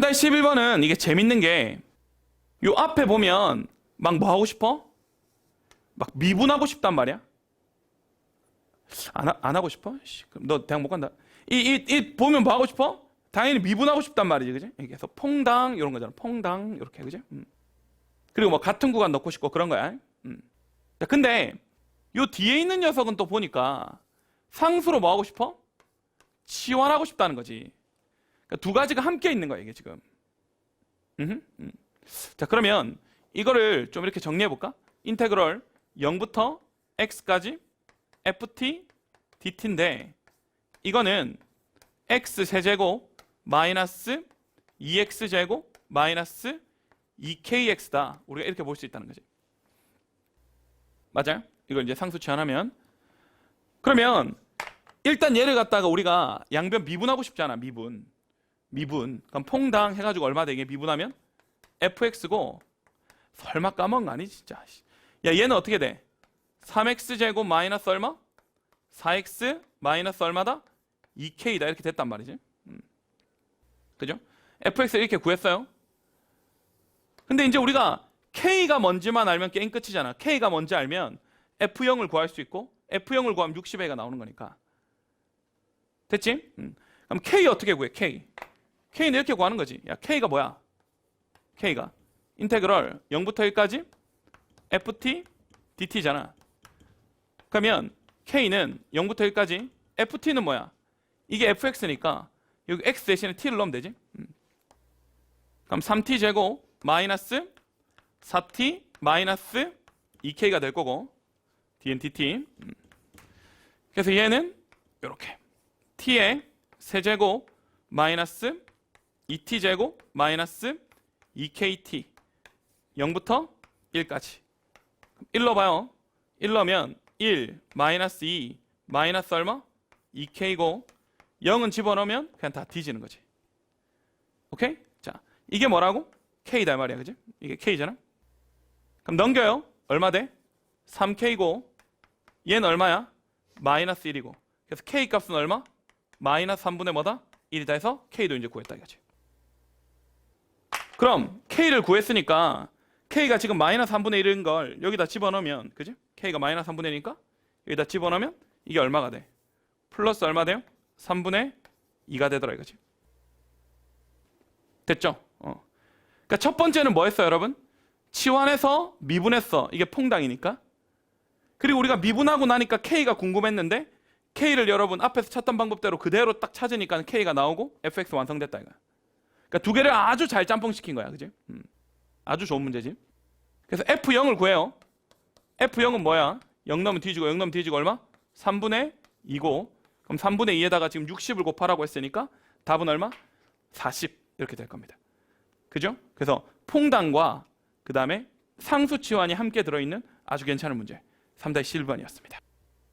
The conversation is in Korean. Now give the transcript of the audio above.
3-11번은 이게 재밌는 게 요 앞에 보면 막 뭐 하고 싶어? 막 미분하고 싶단 말이야. 안, 하- 안 하고 싶어? 씨, 그럼 너 대학 못 간다. 이, 이, 이 보면 뭐 하고 싶어? 당연히 미분하고 싶단 말이지, 그지? 해서 퐁당 이런 거잖아. 퐁당 이렇게, 그지? 음. 그리고 뭐 같은 구간 넣고 싶고 그런 거야. 음. 자, 근데 요 뒤에 있는 녀석은 또 보니까 상수로 뭐 하고 싶어? 치환하고 싶다는 거지. 그러니까 두 가지가 함께 있는 거야, 이게 지금. 음. 자, 그러면 이거를 좀 이렇게 정리해 볼까? 인테그럴 0부터 x까지 ft dt인데 이거는 x 세제곱 마이너스 2x 제곱 마이너스 2kx다. 우리가 이렇게 볼 수 있다는 거지. 맞아요? 이걸 이제 상수 치환하면 그러면 일단 얘를 갖다가 우리가 양변 미분하고 싶잖아. 미분. 미분. 그럼 퐁당 해가지고 얼마 되게 미분하면 fx고 설마 까먹은 거 아니지 진짜. 야 얘는 어떻게 돼? 3x 제곱 마이너스 얼마? 4x 마이너스 얼마다? 2k다 이렇게 됐단 말이지. 음. 그죠? fx 이렇게 구했어요. 근데 이제 우리가 k가 뭔지만 알면 게임 끝이잖아. k가 뭔지 알면 f0을 구할 수 있고 f0을 구하면 60a가 나오는 거니까. 됐지? 음. 그럼 k 어떻게 구해? k. k는 이렇게 구하는 거지. 야, k가 뭐야? k가 인테그럴 0부터 1까지 ft dt잖아. 그러면 k는 0부터 1까지 ft는 뭐야? 이게 fx니까 여기 x 대신에 t를 넣으면 되지. 음. 그럼 3t 제곱 마이너스 4t 마이너스 2k가 될 거고 dntt. 음. 그래서 얘는 이렇게 t의 세제곱 마이너스 2t 제곱 마이너스 2kt 0부터 1까지 1 넣어봐요 1 넣으면 1 마이너스 2 마이너스 얼마? 2k고 0은 집어넣으면 그냥 다 뒤지는 거지 오케이? 자 이게 뭐라고? k다 말이야 그지? 이게 k잖아 그럼 넘겨요 얼마 돼? 3k고 얘는 얼마야? 마이너스 1이고 그래서 k 값은 얼마? 마이너스 3분의 뭐다? 1이다 해서 k도 이제 구했다 이거지 그럼 k를 구했으니까 k가 지금 마이너스 3분의 1인 걸 여기다 집어넣으면 그지? k가 마이너스 3분의 1이니까 여기다 집어넣으면 이게 얼마가 돼? 플러스 얼마 돼요? 3분의 2가 되더라 이거지 됐죠? 어. 그러니까 첫 번째는 뭐 했어요 여러분? 치환해서 미분했어 이게 퐁당이니까 그리고 우리가 미분하고 나니까 k가 궁금했는데 k를 여러분 앞에서 찾던 방법대로 그대로 딱 찾으니까 k가 나오고 fx 완성됐다 이거야 그러니까 두 개를 아주 잘 짬뽕시킨 거야, 그지? 음. 아주 좋은 문제지. 그래서 F0을 구해요. F0은 뭐야? 0 넣으면 뒤지고 0 넣으면 뒤지고 얼마? 3분의 2고 그럼 3분의 2에다가 지금 60을 곱하라고 했으니까 답은 얼마? 40 이렇게 될 겁니다. 그죠? 그래서 퐁당과 그 다음에 상수 치환이 함께 들어있는 아주 괜찮은 문제 3-11번이었습니다.